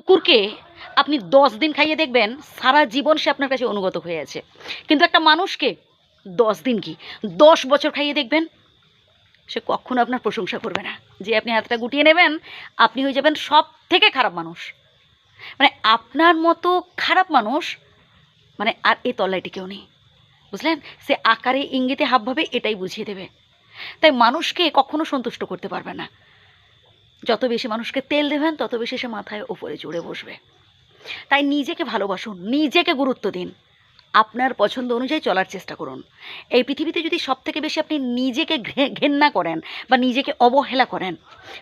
কুকুরকে আপনি দশ দিন খাইয়ে দেখবেন, সারা জীবন সে আপনার কাছে অনুগত হয়ে আছে। কিন্তু একটা মানুষকে দশ দিন কি? দশ বছর খাইয়ে দেখবেন, সে কখনো আপনার প্রশংসা করবে না। যে আপনি হাতটা গুটিয়ে নেবেন, আপনি হয়ে যাবেন সব থেকে খারাপ মানুষ। মানে আপনার মতো খারাপ মানুষ মানে আর এই তল্লাইটি কেউ নেই। বুঝলেন? সে আকারে ইঙ্গিতে হাবভাবে এটাই বুঝিয়ে দেবে। তাই মানুষকে কখনো সন্তুষ্ট করতে পারবে না। যত বেশি মানুষকে তেল দেবেন, তত বেশি সে মাথায় ওপরে চড়ে বসবে। তাই নিজেকে ভালোবাসুন, নিজেকে গুরুত্ব দিন। আপনার পছন্দ অনুযায়ী চলার চেষ্টা করুন। এই পৃথিবীতে যদি সব থেকে বেশি আপনি নিজেকে ঘেন্না করেন বা নিজেকে অবহেলা করেন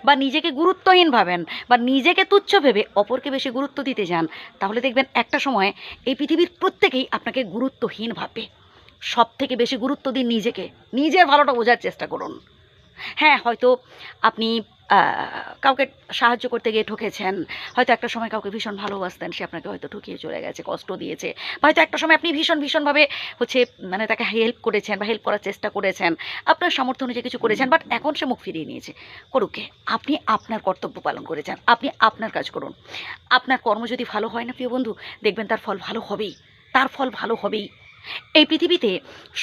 বা নিজেকে গুরুত্বহীন ভাবেন বা নিজেকে তুচ্ছ ভেবে অপরকে বেশি গুরুত্ব দিতে যান, তাহলে দেখবেন একটা সময় এই পৃথিবীর প্রত্যেকেই আপনাকে গুরুত্বহীন ভাববে। সব থেকে বেশি গুরুত্ব দিন নিজেকে। নিজের ভালোটা বোঝার চেষ্টা করুন। হ্যাঁ হয়তো আপনি কাউকে সাহায্য করতে গিয়ে ঠকেছেন হয়তো একটা সময় কাউকে ভীষণ ভালোবাসতেন সে আপনাকে হয়তো ঠকিয়ে চলে গেছে কষ্ট দিয়েছে বা হয়তো একটা সময় আপনি ভীষণ ভীষণভাবে হচ্ছে মানে তাকে হেল্প করেছেন বা হেল্প করার চেষ্টা করেছেন আপনার সামর্থ্য অনুযায়ী কিছু করেছেন বাট এখন সে মুখ ফিরিয়ে নিয়েছে। করুকে আপনি আপনার কর্তব্য পালন করেছেন আপনি আপনার কাজ করুন। আপনার কর্ম যদি ভালো হয় না প্রিয় বন্ধু দেখবেন তার ফল ভালো হবেই তার ফল ভালো হবেই। এই পৃথিবীতে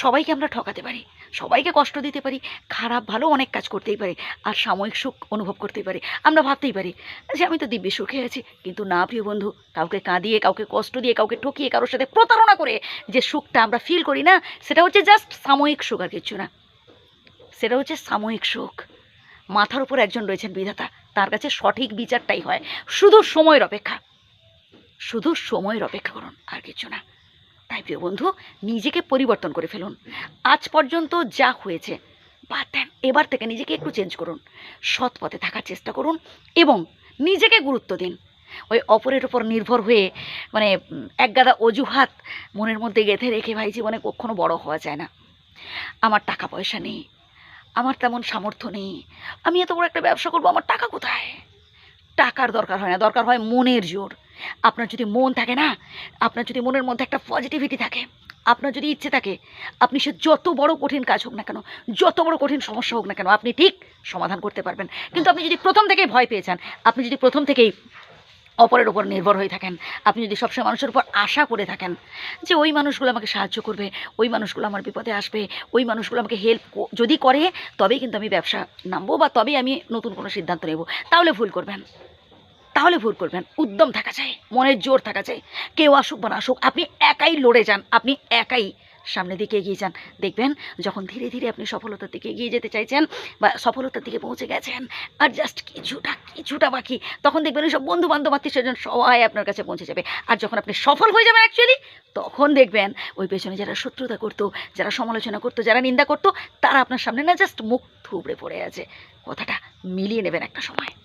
সবাইকে আমরা ঠকাতে পারি সবাইকে কষ্ট দিতে পারি, খারাপ ভালো অনেক কাজ করতেই পারি, আর সাময়িক সুখ অনুভব করতেই পারি। আমরা ভাবতেই পারি যে আমি তো দিব্যি সুখে আছি, কিন্তু না, প্রিয় বন্ধু, কাউকে কাঁদিয়ে, কাউকে কষ্ট দিয়ে, কাউকে ঠকিয়ে, কারোর সাথে প্রতারণা করে যে সুখটা আমরা ফিল করি না, সেটা হচ্ছে জাস্ট সাময়িক সুখ আর কিছু না। সেটা হচ্ছে সাময়িক সুখ। মাথার উপর একজন রয়েছেন বিধাতা, তার কাছে সঠিক বিচারটাই হয়। শুধু সময়ের অপেক্ষা। শুধু সময়ের অপেক্ষা করুন আর কিছু না। তাই প্রিয় বন্ধু, নিজেকে পরিবর্তন করে ফেলুন। আজ পর্যন্ত যা হয়েছে, বাদ দেন, এবার থেকে নিজেকে একটু চেঞ্জ করুন। সৎ পথে থাকার চেষ্টা করুন এবং নিজেকে গুরুত্ব দিন। ওই অপরের ওপর নির্ভর হয়ে মানে একগাদা অজুহাত মনের মধ্যে গেঁথে রেখে ভাই, জীবনে কখনো বড় হওয়া যায় না। আমার টাকা পয়সা নেই, আমার তেমন সামর্থ্য নেই, আমি এত বড় একটা ব্যবসা করব, আমার টাকা কোথায়? টাকার দরকার হয় না, দরকার হয় মনের জোর। আপনার যদি মন থাকে না, আপনার যদি মনের মধ্যে একটা পজিটিভিটি থাকে, আপনার যদি ইচ্ছে থাকে, আপনি সে যত বড় কঠিন কাজ হোক না কেন, যত বড় কঠিন সমস্যা হোক না কেন, আপনি ঠিক সমাধান করতে পারবেন। কিন্তু আপনি যদি প্রথম থেকেই ভয় পেয়েছেন আপনি যদি প্রথম থেকেই অপরের ওপর নির্ভর হয়ে থাকেন, আপনি যদি সবসময় মানুষের উপর আশা করে থাকেন যে ওই মানুষগুলো আমাকে সাহায্য করবে, ওই মানুষগুলো আমার বিপদে আসবে, ওই মানুষগুলো আমাকে হেল্প যদি করে, তবেই কিন্তু আমি ব্যবসা নামবো বা তবেই আমি নতুন কোনো সিদ্ধান্ত নেব। তাহলে ভুল করবেন। তাহলে ভুল করবেন। উদ্যম থাকা চাই মনের জোর থাকা চাই। কেউ আসুক বা না আসুক, আপনি একাই লড়ে যান, আপনি একাই সামনের দিকে এগিয়ে যান। দেখবেন, যখন ধীরে ধীরে আপনি সফলতার দিকে এগিয়ে যেতে চাইছেন বা সফলতার দিকে পৌঁছে গেছেন, আর জাস্ট কিছুটা কিছুটা বাকি, তখন দেখবেন ওই সব বন্ধু বান্ধব আত্মীয় স্বজন সবাই আপনার কাছে পৌঁছে যাবে। আর যখন আপনি সফল হয়ে যাবেন অ্যাকচুয়ালি তখন দেখবেন ওই পেছনে যারা শত্রুতা করতো, যারা সমালোচনা করতো, যারা নিন্দা করতো, তারা আপনার সামনে না জাস্ট মুখ থুবড়ে পড়ে আছে। কথাটা মিলিয়ে নেবেন একটা সময়।